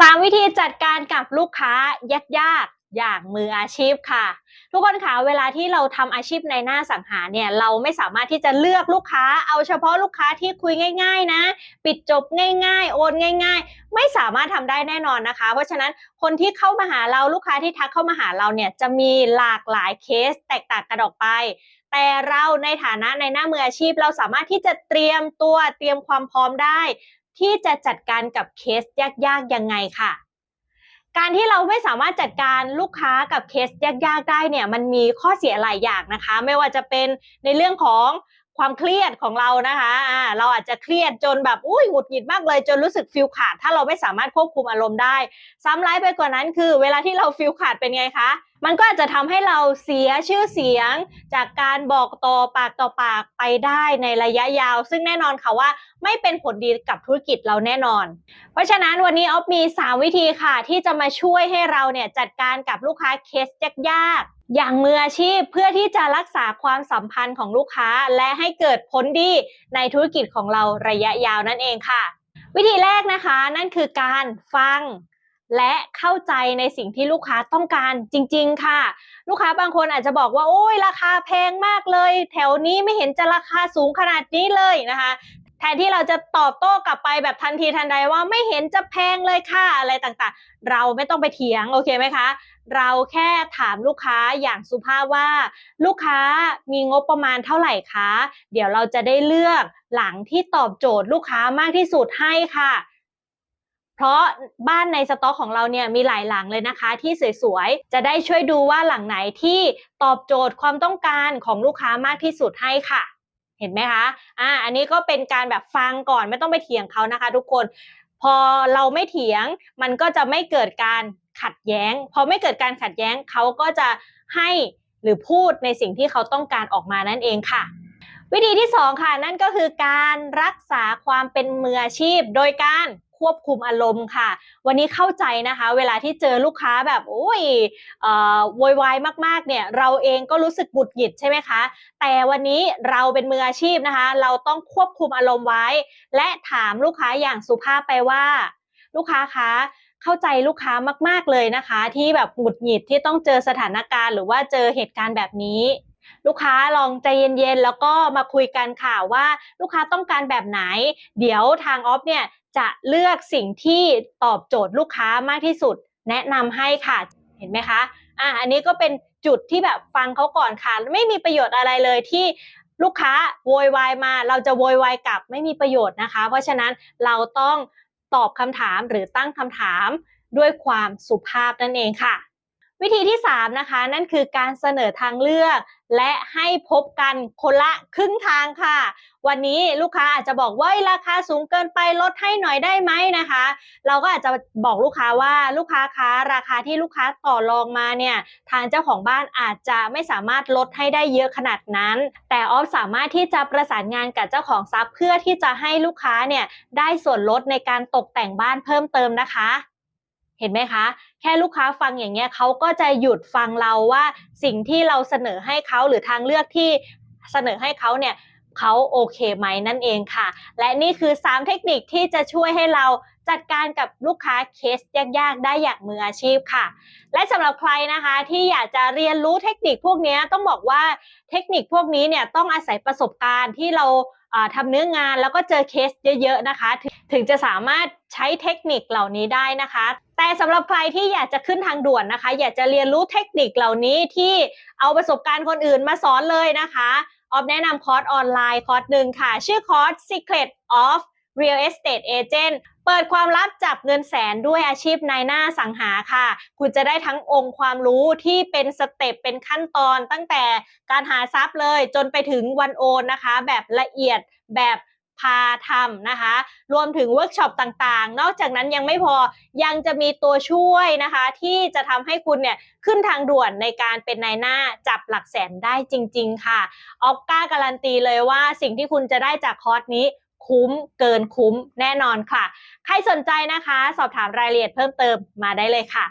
3 วิธีจัดการกับลูกค้ายากๆอย่างมืออาชีพค่ะ ทุกคนคะเวลาที่เราทำอาชีพในหน้าสังหารเนี่ยเราไม่สามารถที่จะเลือกลูกค้า เอาเฉพาะลูกค้าที่คุยง่าย ๆ นะ ปิดจบง่าย ๆ โอนง่าย ๆ ไม่สามารถทำได้แน่นอนนะคะ เพราะฉะนั้นคนที่เข้ามาหาเราลูกค้าที่ทักเข้ามาหาเราเนี่ยจะมีหลากหลายเคสแตกต่างกันออกไป แต่เราในฐานะในหน้ามืออาชีพ เราสามารถที่จะเตรียมตัวเตรียมความพร้อมได้ ที่จะจัดการกับเคสยากๆยังไงค่ะ การที่เราไม่สามารถจัดการลูกค้ากับเคสยากๆได้เนี่ยมันมีข้อเสียหลายอย่างนะคะ ไม่ว่าจะเป็นในเรื่องของความเครียดของเรานะคะเราอาจจะเครียดจนแบบอุ้ยหงุดหงิดมากเลย จนรู้สึกฟิลขาด ถ้าเราไม่สามารถควบคุมอารมณ์ได้ ซ้ำร้ายไปกว่านั้นคือ เวลาที่เราฟิลขาดเป็นไงคะ มันก็อาจจะทำให้เราเสียชื่อเสียง จากการบอกต่อปากต่อปากไปได้ในระยะยาว ซึ่งแน่นอนค่ะว่าไม่เป็นผลดีกับธุรกิจเราแน่นอน เพราะฉะนั้นวันนี้ออฟมี 3 วิธีค่ะ ที่จะมาช่วยให้เราเนี่ยจัดการกับลูกค้าเคสยากๆอย่างมืออาชีพเพื่อที่จะรักษาความสัมพันธ์ของลูกค้า และให้เกิดผลดีในธุรกิจของเราระยะยาวนั่นเองค่ะ วิธีแรกนะคะ นั่นคือการฟัง และเข้าใจในสิ่งที่ลูกค้าต้องการจริง ๆ ค่ะ ลูกค้าบางคนอาจจะบอกว่าโอ้ยราคาแพงมากเลย แถวนี้ไม่เห็นจะราคาสูงขนาดนี้เลยนะคะแทนที่เราจะตอบโต้กลับไปแบบทันทีทันใดว่าไม่เห็นจะแพงเลยค่ะอะไรต่างๆ เราไม่ต้องไปเถียงโอเคไหมคะ เราแค่ถามลูกค้าอย่างสุภาพว่า ลูกค้ามีงบประมาณเท่าไหร่คะเดี๋ยวเราจะได้เลือกหลังที่ตอบโจทย์ลูกค้ามากที่สุดให้ค่ะ เพราะบ้านในสต็อกของเราเนี่ยมีหลายหลังเลยนะคะ ที่สวยๆ จะได้ช่วยดูว่าหลังไหนที่ตอบโจทย์ความต้องการของลูกค้ามากที่สุดให้ค่ะ เห็นไหมคะ อ่า อันนี้ก็เป็นการแบบฟังก่อนไม่ต้องไปเถียงเขานะคะ ทุกคน พอเราไม่เถียง มันก็จะไม่เกิดการขัดแย้ง พอไม่เกิดการขัดแย้งเขาก็จะให้หรือพูดในสิ่งที่เขาต้องการออกมานั่นเองค่ะวิธีที่สองค่ะ นั่นก็คือการรักษาความเป็นมืออาชีพ โดยการ ควบคุมอารมณ์ค่ะ วันนี้เข้าใจนะคะ เวลาที่เจอลูกค้าแบบโอ้ยโวยวายมากๆเนี่ยเราเองก็รู้สึกบุดหงิดใช่ไหมคะ แต่วันนี้เราเป็นมืออาชีพนะคะ เราต้องควบคุมอารมณ์ไว้ และถามลูกค้าอย่างสุภาพไปว่า ลูกค้าคะเข้าใจลูกค้ามาก ๆเลยนะคะ ที่แบบหงุดหงิดที่ต้องเจอสถานการณ์ หรือว่าเจอเหตุการณ์แบบนี้ลูกค้าลองใจเย็นๆ แล้วก็มาคุยกันค่ะว่าลูกค้าต้องการแบบไหน เดี๋ยวทางออฟเนี่ย จะเลือกสิ่งที่ตอบโจทย์ลูกค้ามากที่สุด แนะนำให้ค่ะ เห็นไหมคะ อะอันนี้ก็เป็นจุดที่แบบฟังเขาก่อนค่ะ ไม่มีประโยชน์อะไรเลยที่ลูกค้าโวยวายมา เราจะโวยวายกลับไม่มีประโยชน์นะคะ เพราะฉะนั้นเราต้องตอบคำถามหรือตั้งคำถามด้วยความสุภาพนั่นเองค่ะ วิธีที่ 3 นะคะ นั่นคือการเสนอทางเลือก และให้พบกันคนละครึ่งทางค่ะ วันนี้ลูกค้าอาจจะบอกว่าราคาสูงเกินไปลดให้หน่อยได้ไหมนะคะ เราก็อาจจะบอกลูกค้าว่าลูกค้าคะราคาที่ลูกค้าต่อรองมาเนี่ยทางเจ้าของบ้านอาจจะไม่สามารถลดให้ได้เยอะขนาดนั้น แต่ออฟสามารถที่จะประสานงานกับเจ้าของทรัพย์เพื่อที่จะให้ลูกค้าเนี่ยได้ส่วนลดในการตกแต่งบ้านเพิ่มเติมนะคะ เห็นไหมคะ แค่ลูกค้าฟังอย่างเงี้ยเขาก็จะหยุดฟังเราว่าสิ่งที่เราเสนอให้เขาหรือทางเลือกที่เสนอให้เขาเนี่ยเขาโอเคไหมนั่นเองค่ะ และนี่คือ 3 เทคนิคที่จะช่วยให้เราจัดการกับลูกค้าเคสยากๆ ได้อย่างมืออาชีพค่ะ และสำหรับใครนะคะที่อยากจะเรียนรู้เทคนิคพวกนี้ต้องบอกว่าเทคนิคพวกนี้เนี่ยต้องอาศัยประสบการณ์ที่เราทำเนื้องานแล้วก็เจอเคสเยอะๆนะคะ ถึงจะสามารถใช้เทคนิคเหล่านี้ได้นะคะ แต่สำหรับใครที่อยากจะขึ้นทางด่วนนะคะ อยากจะเรียนรู้เทคนิคเหล่านี้ที่เอาประสบการณ์คนอื่นมาสอนเลยนะคะออฟแนะนำคอร์สออนไลน์คอร์สหนึ่งค่ะ ชื่อคอร์ส Secret of Real Estate Agent เปิดความลับจับเงินแสนด้วยอาชีพนายหน้าสังหาค่ะ คุณจะได้ทั้งองค์ความรู้ที่เป็นสเต็ปเป็นขั้นตอนตั้งแต่การหาทรัพย์เลย จนไปถึงวันโอนนะคะ แบบละเอียดแบบ พาทำนะคะ รวมถึงเวิร์กช็อปต่างๆ นอกจากนั้นยังไม่พอยังจะมีตัวช่วยนะคะ ที่จะทำให้คุณเนี่ยขึ้นทางด่วนในการเป็นนายหน้าจับหลักแสนได้จริง ๆ ค่ะออกก้าการันตีเลยว่าสิ่งที่คุณจะได้จากคอร์สนี้คุ้มเกินคุ้มแน่นอนค่ะ ใครสนใจนะคะ สอบถามรายละเอียดเพิ่มเติมมาได้เลยค่ะ